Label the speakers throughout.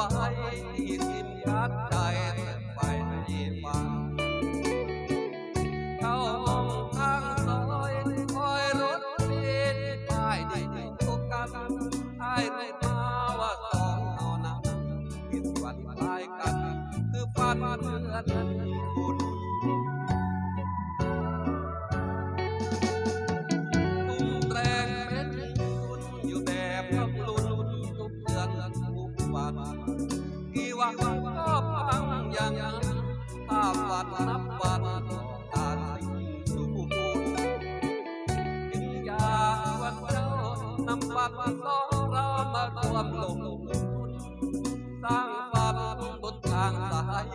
Speaker 1: รักใจไปฟังเข้ามองทางซอยคอยรถติดป้ายดีทุกกันท้ายรถมาว่าสองเอานั้นผิดวันคล้ายกัน คือฟันเหมือนาวันนับวันขาสิ่งสูญกินยาวันเจ้านำปันสองเรามารวมลงสร้างความบนทางสาย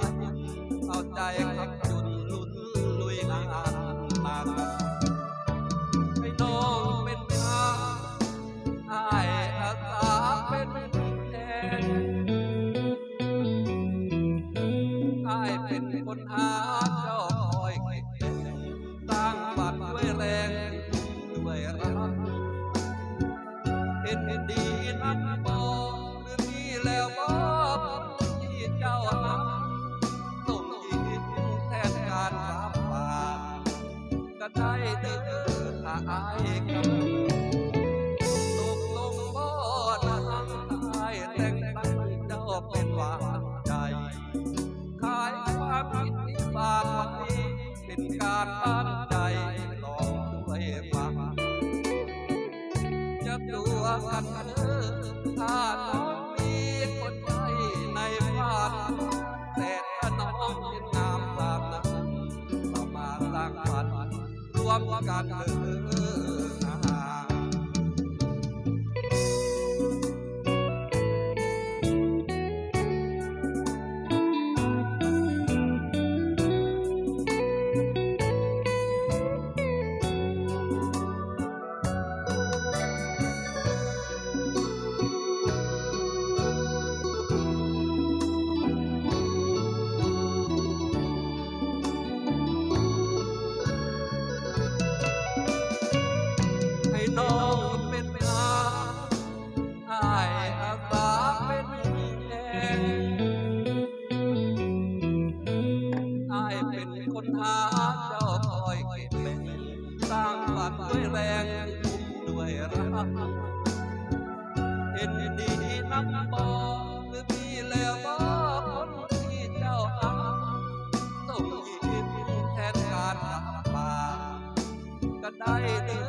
Speaker 1: เอาใจขับ เป็นคนหาเจ้าคอยเก็บสร้างฝันด้วยแรง ด้วยรักเห็นดีนักบอกหรือมีแล้วบอกที่เจ้าทำส่งยิ้มแทนการรับปากก็ได้เด้อถ้าอายกับ การตั้งใจลองช่วยฟังจะตัวกันเออถ้าน้องมีคนใจในฝันแต่ถ้าน้องเป็นงามตามนั้นเรามาสร้างฝันรวมกันเออ คนหาเจ้าคอยเก็บเป็นสร้างฝันด้วยแรงทุ่มด้วยรักเห็นดีนักบอกหรือมีแล้วบอกคนที่เจ้าอาส่งยิ้มแทนการลำบากก็ได้เด้อ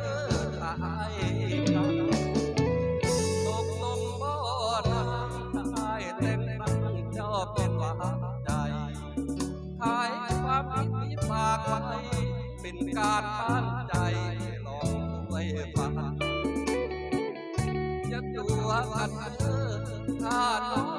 Speaker 1: การตั้งใจลองด้วยฟังจะตัวกันเธอถ้าน้อง